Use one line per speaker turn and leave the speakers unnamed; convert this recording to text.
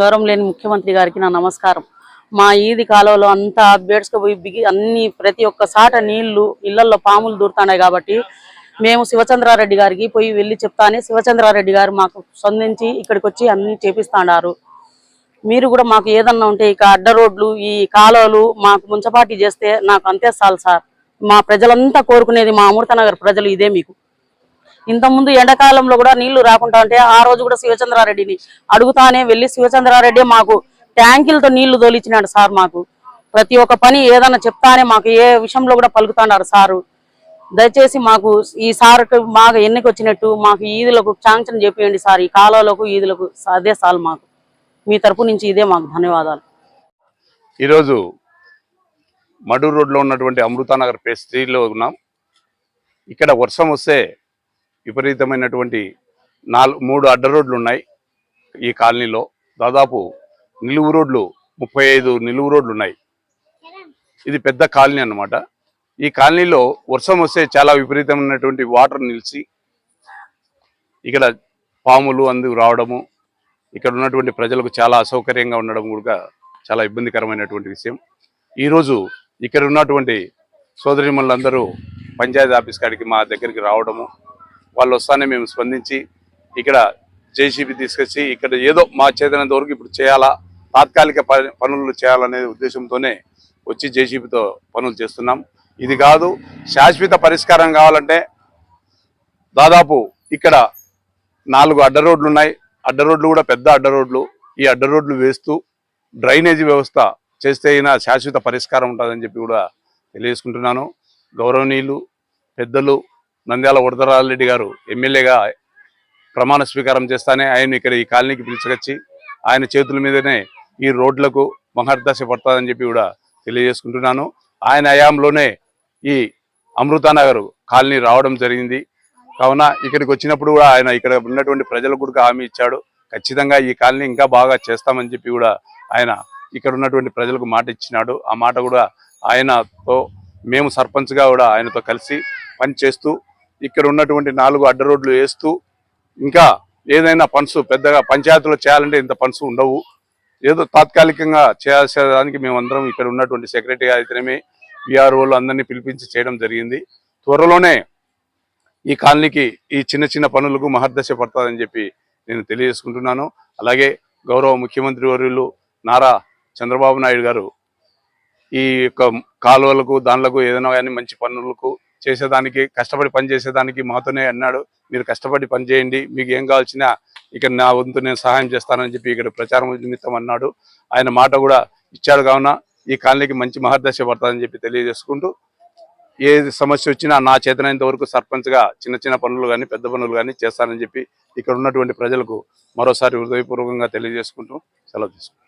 గౌరవం లేని ముఖ్యమంత్రి గారికి నా నమస్కారం. మా ఈది కాలువలో అంతా బేడ్స్కపోయి బిగి అన్ని ప్రతి ఒక్క సాట నీళ్ళు ఇళ్ళలో పాములు దూరుతున్నాయి కాబట్టి మేము శివచంద్రారెడ్డి గారికి పోయి వెళ్ళి చెప్తానే శివచంద్రారెడ్డి గారు మాకు స్పందించి ఇక్కడికి వచ్చి అన్ని చేపిస్తాడారు. మీరు కూడా మాకు ఏదన్నా ఉంటే ఇక అడ్డ రోడ్లు ఈ కాలువలు మాకు ముంచపాటి చేస్తే నాకు అంతే చాలు సార్. మా ప్రజలంతా కోరుకునేది మా అమృతనగర్ ప్రజలు ఇదే మీకు. ఇంతకుముందు ఎండాకాలంలో కూడా నీళ్ళు రాకుండా ఉంటే ఆ రోజు కూడా శివచంద్రారెడ్డిని అడుగుతానే వెళ్ళి శివచంద్రారెడ్డి మాకు ట్యాంకులతో నీళ్ళు తోలిచ్చినాడు సార్ మాకు. ప్రతి ఒక్క పని ఏదన్నా చెప్తానే మాకు ఏ విషయంలో కూడా పలుకుతాడారు సారు. దయచేసి మాకు ఈ సార్ మాకు ఎన్నికొచ్చినట్టు మాకు ఈదులకు శాంక్షన్ చెప్పేయండి సార్ ఈ కాలువలకు ఈదులకు అదే సార్ మాకు. మీ తరపు నుంచి ఇదే మాకు ధన్యవాదాలు.
ఈరోజు మడూరు రోడ్లో ఉన్నటువంటి అమృతానగర్ పేస్ట్రీలో ఉన్నాం. ఇక్కడ వర్షం వస్తే విపరీతమైనటువంటి నాలుగు మూడు అడ్డ రోడ్లు ఉన్నాయి ఈ కాలనీలో. దాదాపు నిలువు రోడ్లు ముప్పై ఐదు నిలువు రోడ్లు ఉన్నాయి ఇది పెద్ద కాలనీ అన్నమాట. ఈ కాలనీలో వర్షం వస్తే చాలా విపరీతమైనటువంటి వాటర్ నిలిచి ఇక్కడ పాములు అందుకు రావడము ఇక్కడ ఉన్నటువంటి ప్రజలకు చాలా అసౌకర్యంగా ఉండడం కూడా చాలా ఇబ్బందికరమైనటువంటి విషయం. ఈరోజు ఇక్కడ ఉన్నటువంటి సోదరిమణులందరూ పంచాయతీ ఆఫీస్ కాడికి మా దగ్గరికి రావడము వాళ్ళు వస్తానే మేము స్పందించి ఇక్కడ జేసీబీ తీసుకొచ్చి ఇక్కడ ఏదో మా చేతనంత వరకు ఇప్పుడు చేయాలా తాత్కాలిక పనులు చేయాలనే ఉద్దేశంతోనే వచ్చి జేసీబీతో పనులు చేస్తున్నాం. ఇది కాదు శాశ్వత పరిష్కారం కావాలంటే దాదాపు ఇక్కడ నాలుగు అడ్డ రోడ్లు ఉన్నాయి. అడ్డ రోడ్లు కూడా పెద్ద అడ్డ రోడ్లు. ఈ అడ్డ రోడ్లు వేస్తూ డ్రైనేజీ వ్యవస్థ చేస్తే అయినా శాశ్వత పరిష్కారం ఉంటుందని చెప్పి కూడా తెలియజేసుకుంటున్నాను. గౌరవనీయులు పెద్దలు నంద్యాల వరదరారెడ్డి గారు ఎమ్మెల్యేగా ప్రమాణ స్వీకారం చేస్తానే ఆయన ఇక్కడ ఈ కాలనీకి పిలుచుకొచ్చి ఆయన చేతుల మీదనే ఈ రోడ్లకు మహర్దశ పడుతుందని చెప్పి కూడా తెలియజేసుకుంటున్నాను. ఆయన హయాంలోనే ఈ అమృతానగర్ కాలనీ రావడం జరిగింది. కావున ఇక్కడికి వచ్చినప్పుడు కూడా ఆయన ఇక్కడ ఉన్నటువంటి ప్రజలకు కూడా హామీ ఇచ్చాడు. ఖచ్చితంగా ఈ కాలనీ ఇంకా బాగా చేస్తామని చెప్పి కూడా ఆయన ఇక్కడ ఉన్నటువంటి ప్రజలకు మాట ఇచ్చినాడు. ఆ మాట కూడా ఆయనతో మేము సర్పంచ్గా కూడా ఆయనతో కలిసి పని చేస్తూ ఇక్కడ ఉన్నటువంటి నాలుగు అడ్డ రోడ్లు వేస్తూ ఇంకా ఏదైనా పనుసు పెద్దగా పంచాయతీలో చేయాలంటే ఇంత పనుసు ఉండవు. ఏదో తాత్కాలికంగా చేయాల్సేదానికి మేమందరం ఇక్కడ ఉన్నటువంటి సెక్రటరీ అయితేనేమి విఆర్ఓలు అందరినీ పిలిపించి చేయడం జరిగింది. త్వరలోనే ఈ కాలనీకి ఈ చిన్న చిన్న పనులకు మహర్దశ పడుతుందని చెప్పి నేను తెలియజేసుకుంటున్నాను. అలాగే గౌరవ ముఖ్యమంత్రి వర్యులు నారా చంద్రబాబు నాయుడు గారు ఈ యొక్క కాలువలకు దానిలకు ఏదైనా కానీ మంచి పనులకు చేసేదానికి కష్టపడి పని చేసేదానికి మాతోనే అన్నాడు. మీరు కష్టపడి పని చేయండి మీకు ఏం కావాల్సిన ఇక్కడ నా వంతు నేను సహాయం చేస్తానని చెప్పి ఇక్కడ ప్రచారం నిమిత్తం అన్నాడు. ఆయన మాట కూడా ఇచ్చాడు కావున ఈ కాలనీకి మంచి మహర్దశ పడుతుందని చెప్పి తెలియజేసుకుంటూ ఏ సమస్య వచ్చినా నా చేతనైనంత వరకు సర్పంచ్గా చిన్న చిన్న పనులు కానీ పెద్ద పనులు కానీ చేస్తానని చెప్పి ఇక్కడ ఉన్నటువంటి ప్రజలకు మరోసారి హృదయపూర్వకంగా తెలియజేసుకుంటూ సెలవు తీసుకుంటాం